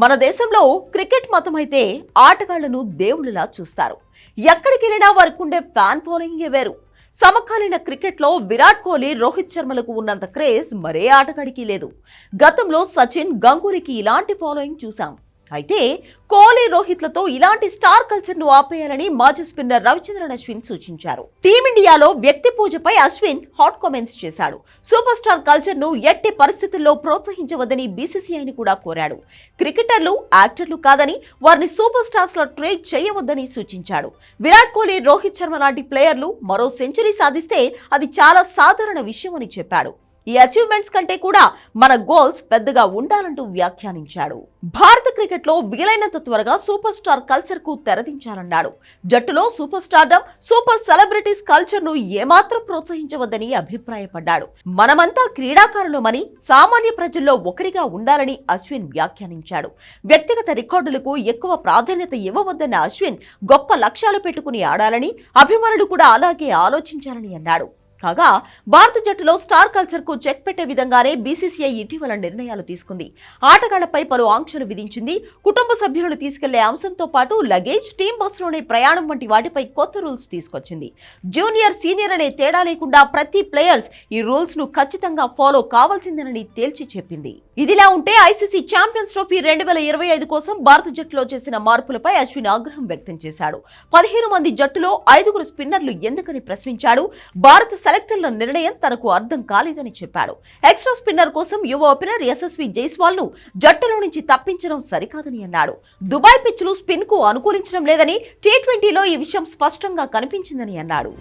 మన దేశంలో క్రికెట్ మతం అయితే ఆటగాళ్ళను దేవుళ్ళలా చూస్తారు. ఎక్కడికి వెళ్ళినా వారికుండే ఫ్యాన్ ఫాలోయింగ్ వేరు. సమకాలీన క్రికెట్లో విరాట్ కోహ్లీ రోహిత్ శర్మలకు ఉన్నంత క్రేజ్ మరే ఆటగాడికి లేదు. గతంలో సచిన్ గంగూలీకి ఇలాంటి ఫాలోయింగ్ చూశాం. అయితే కోహ్లీ రోహిత్లతో ఇలాంటి స్టార్ కల్చర్ను ఆపేయాలని మాజీ స్పిన్నర్ రవిచంద్రన్ అశ్విన్ సూచించారు. టీమిండియాలో వ్యక్తి పూజపై అశ్విన్ హాట్ కామెంట్స్ చేశాడు. సూపర్ స్టార్ కల్చర్ను ఎట్టి పరిస్థితుల్లో ప్రోత్సహించవద్దని బీసీసీఐని కూడా కోరాడు. క్రికెటర్లు యాక్టర్లు కాదని వారిని సూపర్ స్టార్స్లో ట్రేడ్ చేయవద్దని సూచించాడు. విరాట్ కోహ్లీ రోహిత్ శర్మ లాంటి ప్లేయర్లు మరో సెంచరీ సాధిస్తే అది చాలా సాధారణ విషయమని చెప్పాడు. ఈ అచీవ్మెంట్స్ కంటే కూడా మన గోల్స్ పెద్దగా ఉండాలంటూ వ్యాఖ్యానించాడు. భారత క్రికెట్లో వీలైనంత త్వరగా సూపర్ స్టార్ కల్చర్కు తెరదించాలన్నాడు. జట్టులో సూపర్ స్టార్డమ్ సూపర్ సెలబ్రిటీస్ కల్చర్ను ఏమాత్రం ప్రోత్సహించవద్దని అభిప్రాయపడ్డాడు. మనమంతా క్రీడాకారులమని సామాన్య ప్రజల్లో ఒకరిగా ఉండాలని అశ్విన్ వ్యాఖ్యానించాడు. వ్యక్తిగత రికార్డులకు ఎక్కువ ప్రాధాన్యత ఇవ్వవద్దన్న అశ్విన్ గొప్ప లక్ష్యాలు పెట్టుకుని ఆడాలని అభిమానులు కూడా అలాగే ఆలోచించాలని అన్నాడు. కాగా భారత జట్టులో స్టార్ కల్చర్కు చెక్ పెట్టే విధంగానే బీసీసీఐ ఇటీవల నిర్ణయాలు తీసుకుంది. ఆటగాళ్ళపై పలు ఆంక్షలు విధించింది. కుటుంబ సభ్యులను తీసుకెళ్ళే అంశంతో పాటు లగేజ్ టీం బస్సులోనే ప్రయాణం వంటి వాటిపై కొత్త రూల్స్ తీసుకొచ్చింది. జూనియర్ సీనియర్ అనే తేడా లేకుండా ప్రతి ప్లేయర్స్ ఈ రూల్స్ను ఖచ్చితంగా ఫాలో కావాల్సిందేనని తేల్చి చెప్పింది. ఇదిలా ఉంటే ఐసీసీ ఛాంపియన్స్ ట్రోఫీ రెండు వేల ఇరవై ఐదు కోసం భారత జట్టులో చేసిన మార్పులపై అశ్విన్ ఆగ్రహం వ్యక్తం చేశాడు. పదిహేను మంది జట్టులో ఐదుగురు స్పిన్నర్లు ఎందుకని ప్రశ్నించాడు. భారత సెలెక్టర్ల నిర్ణయం తనకు అర్థం కాలేదని చెప్పాడు ఎక్స్ట్రా స్పిన్నర్ కోసం యువ ఓపెనర్ యశస్వి జైస్వాల్ను జట్టులో నుంచి తప్పించడం సరికాదని అన్నాడు దుబాయ్ పిచ్లు స్పిన్కు అనుకూలించడం లేదని టీ ట్వంటీలో ఈ విషయం స్పష్టంగా కనిపించిందని అన్నాడు